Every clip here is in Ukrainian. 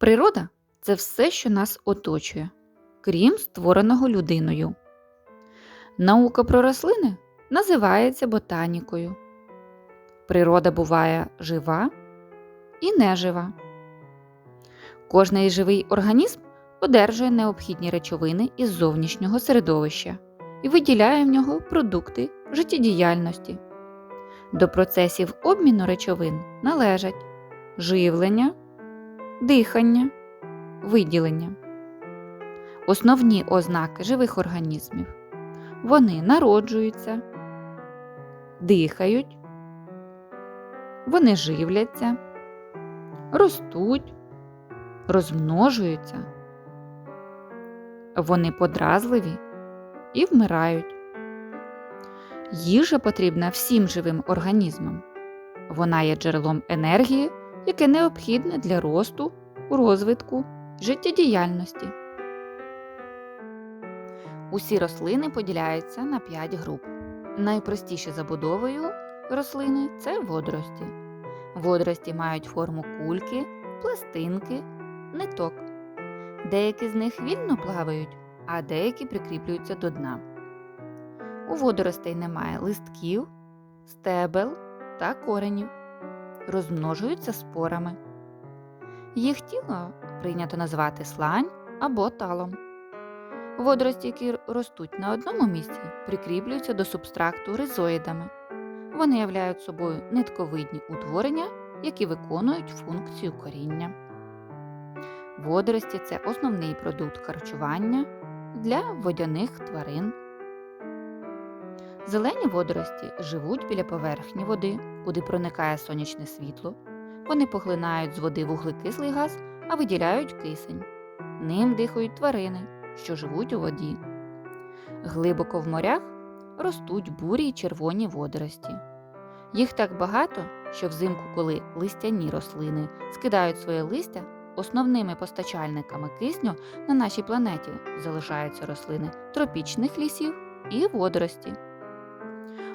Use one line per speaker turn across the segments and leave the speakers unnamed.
Природа це все, що нас оточує, крім створеного людиною. Наука про рослини називається ботанікою. Природа буває жива і нежива. Кожний живий організм одержує необхідні речовини із зовнішнього середовища і виділяє в нього продукти життєдіяльності. До процесів обміну речовин належать живлення, дихання, виділення. Основні ознаки живих організмів вони народжуються, дихають, вони живляться, ростуть, розмножуються, вони подразливі і вмирають. Їжа потрібна всім живим організмам. Вона є джерелом енергії, яке необхідне для росту, розвитку, життєдіяльності. Усі рослини поділяються на 5 груп. Найпростіші забудовою рослини це водорості. Водорості мають форму кульки, пластинки, ниток. Деякі з них вільно плавають, а деякі прикріплюються до дна. У водоростей немає листків, стебел та коренів. Розмножуються спорами. Їх тіло прийнято назвати слань або талом. Водорості, які ростуть на одному місці, прикріплюються до субстракту ризоїдами. Вони являють собою нитковидні утворення, які виконують функцію коріння. Водорості це основний продукт харчування для водяних тварин. Зелені водорості живуть біля поверхні води, куди проникає сонячне світло. Вони поглинають з води вуглекислий газ, а виділяють кисень. Ним дихають тварини, що живуть у воді. Глибоко в морях ростуть бурі й червоні водорості. Їх так багато, що взимку, коли листяні рослини скидають своє листя, основними постачальниками кисню на нашій планеті залишаються рослини тропічних лісів і водорості.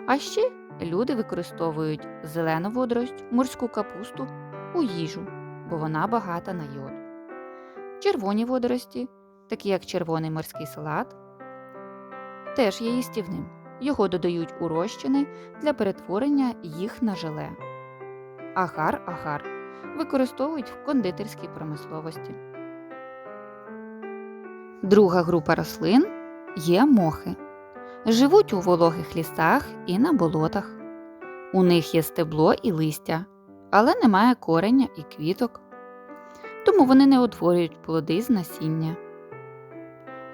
А ще люди використовують зелену водорость, морську капусту у їжу, бо вона багата на йод. Червоні водорості, такі як червоний морський салат, теж є їстівним. Його додають у розчини для перетворення їх на желе. Агар-агар використовують в кондитерській промисловості. Друга група рослин є мохи. Живуть у вологих лісах і на болотах. У них є стебло і листя, але немає кореня і квіток. Тому вони не утворюють плоди з насіння.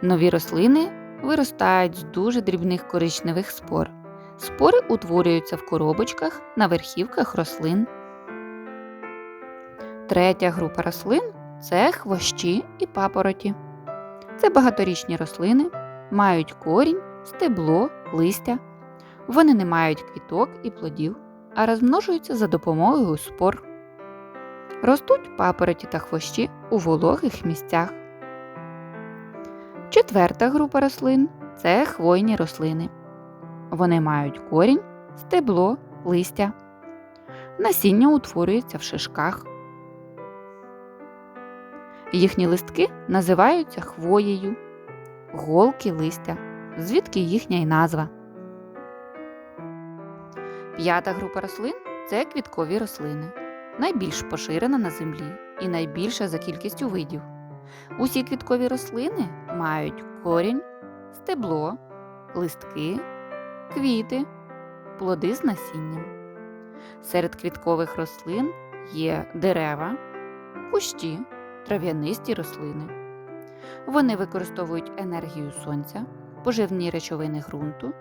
Нові рослини виростають з дуже дрібних коричневих спор. Спори утворюються в коробочках на верхівках рослин. Третя група рослин це хвощі і папороті. Це багаторічні рослини, мають корінь, стебло, листя. Вони не мають квіток і плодів, а розмножуються за допомогою спор. Ростуть папороті та хвощі у вологих місцях. Четверта група рослин це хвойні рослини. Вони мають корінь, стебло, листя. Насіння утворюється в шишках. Їхні листки називаються хвоєю, голки листя, звідки їхня й назва. П'ята група рослин це квіткові рослини, найбільш поширена на землі і найбільша за кількістю видів. Усі квіткові рослини мають корінь, стебло, листки, квіти, плоди з насінням. Серед квіткових рослин є дерева, кущі, трав'янисті рослини. Вони використовують енергію сонця, поживні речовини ґрунту,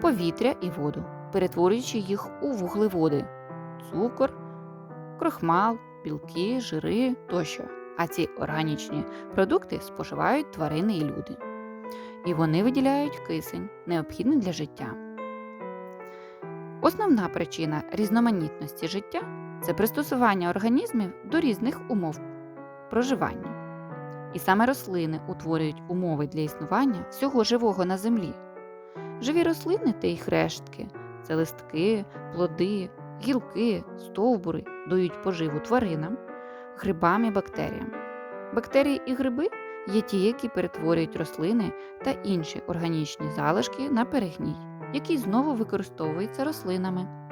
повітря і воду, перетворюючи їх у вуглеводи, цукор, крохмал, білки, жири тощо. А ці органічні продукти споживають тварини і люди. І вони виділяють кисень, необхідний для життя. Основна причина різноманітності життя це пристосування організмів до різних умов проживання. І саме рослини утворюють умови для існування всього живого на землі. Живі рослини та їх рештки це листки, плоди, гілки, стовбури дають поживу тваринам, грибам і бактеріям. Бактерії і гриби є ті, які перетворюють рослини та інші органічні залишки на перегній, який знову використовується рослинами.